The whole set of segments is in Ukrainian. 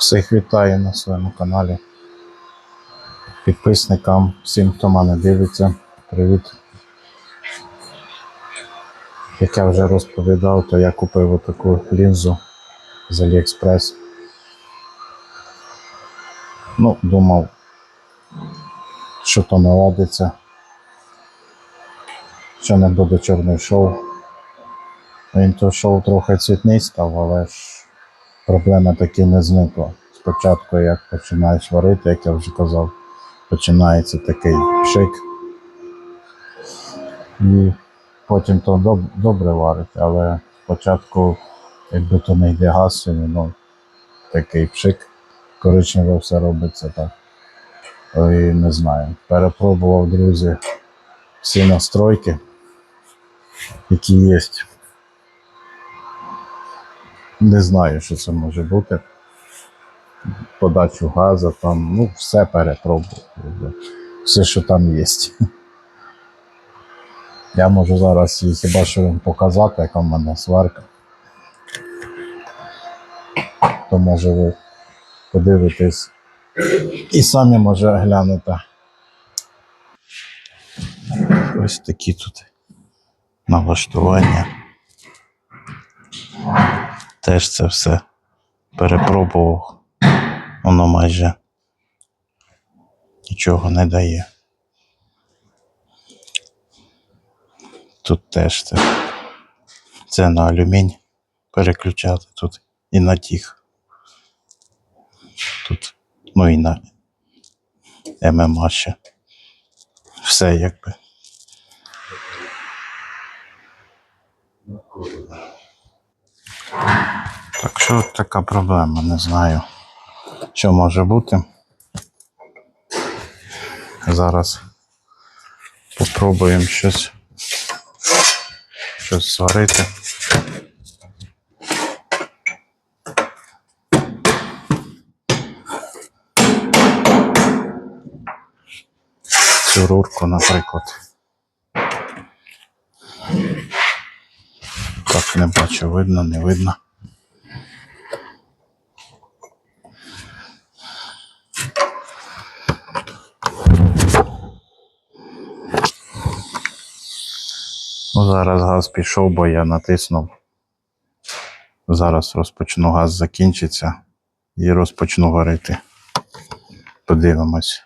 Всіх вітаю на своєму каналі. Підписникам, всім, хто мене дивиться, привіт. Як я вже розповідав, то я купив отаку лінзу з Aliexpress. Ну, думав, що то наладиться, що не буде чорний шоу. Він то шоу трохи цвітний став, але ж проблема таки не зникла. Спочатку, як починаєш варити, як я вже казав, починається такий пшик. І потім то доб- добре варить, але спочатку, якби то не йде газ, ну такий пшик, коричневе все робиться так. Ой, не знаю. Перепробував, друзі, всі настройки, які є. Не знаю, що це може бути. Подачу газу, там, ну, все перепробував. Все, що там є. Я можу зараз їй хіба що вам показати, яка в мене сварка. То може ви подивитесь і самі може глянете. Ось такі тут налаштування. Теж це все перепробував. Воно майже нічого не дає. Тут теж це. Це на алюмінь переключати тут і на тих. Тут, ну і на ММА ще. Все якби. Так що така проблема, не знаю, що може бути. Зараз попробуємо щось, щось сварити. Цю рурку, наприклад. Так, не бачу, видно, не видно. Ну, зараз газ пішов, бо я натиснув. Зараз розпочну газ закінчиться і розпочну варити. Подивимось,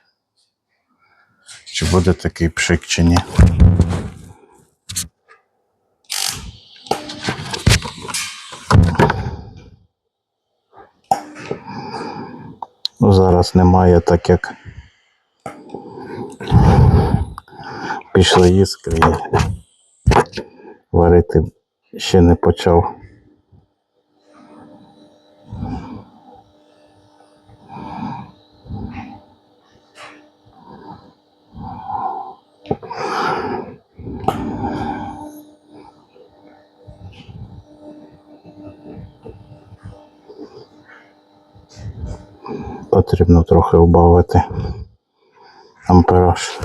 чи буде такий пшик, чи ні. Ну, зараз немає, так як пішли іскри варити ще не почав. Потрібно трохи убавити ампераж.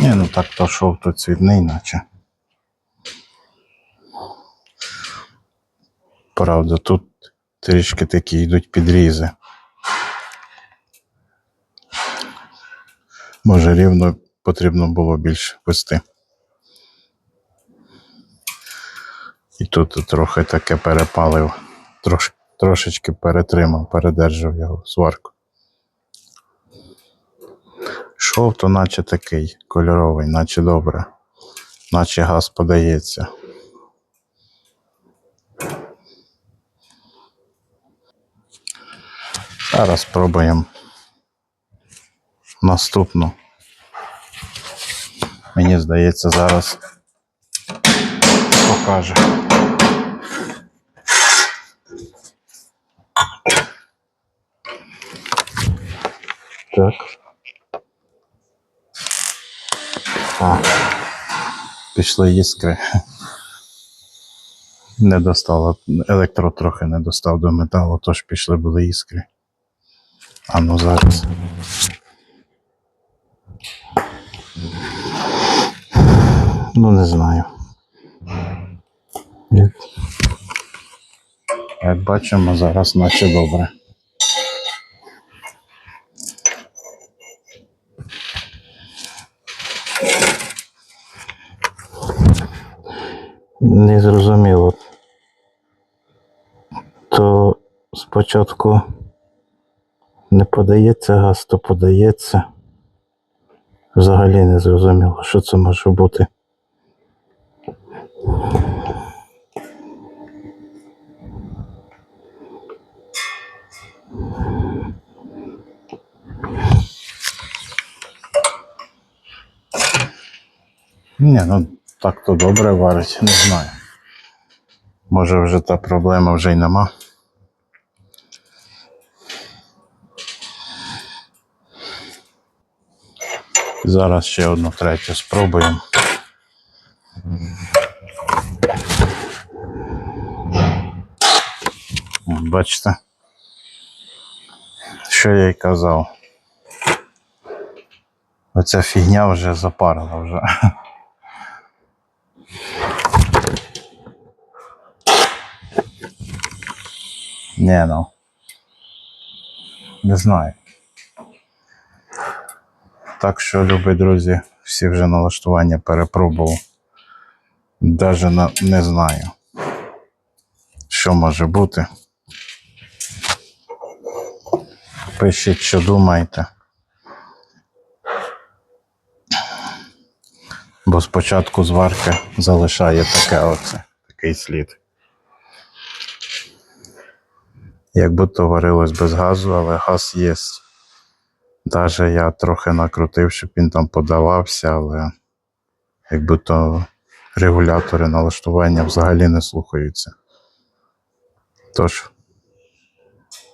Ні, ну так то шов то цвітний, наче. Правда, тут трішки такі йдуть підрізи. Може, рівно потрібно було більше вести. І тут трохи таке перепалив, трош, трошечки перетримав, передержав його сварку. Шов то наче такий кольоровий, наче добре, наче газ подається. Зараз спробуємо наступну. Мені здається, зараз покаже. Так. А, пішли іскри. Не достало, електро трохи не достав до металу, тож пішли були іскри. А ну зараз. Ну, не знаю. Як- бачимо, зараз наче добре. Не зрозуміло. То спочатку не подається газ, то подається. Взагалі не зрозуміло, що це може бути. Ні, ну так то добре варить, не знаю. Може вже та проблема вже й нема. Зараз ще одну третю спробуємо. Бачите? Що я й казав. Оця фігня вже запарила вже. Ні, ну. Не знаю. Так що, любі друзі, всі вже налаштування перепробував. Даже на, не знаю, що може бути. Пишіть, що думаєте. Бо спочатку зварки залишає таке оце, такий слід. Як будто варилось без газу, але газ є. Даже я трохи накрутив, щоб він там подавався, але як будто регулятори налаштування взагалі не слухаються. Тож,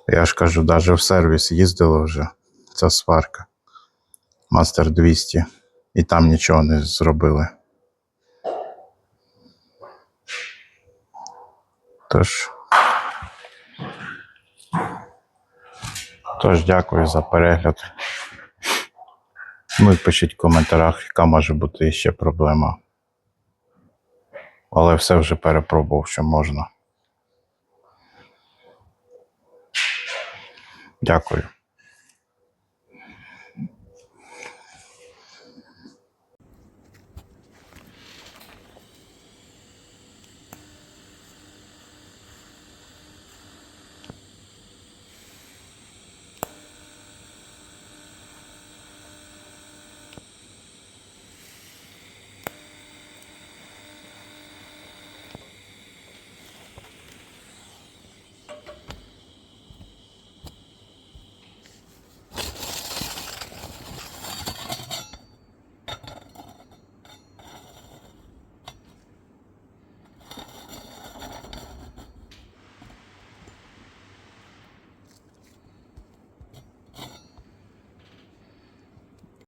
я ж кажу, навіть в сервіс їздила вже ця сварка. Мастер 200. І там нічого не зробили. Тож. Тож дякую за перегляд. Ну і пишіть в коментарях, яка може бути ще проблема. Але все вже перепробував, що можна. Дякую.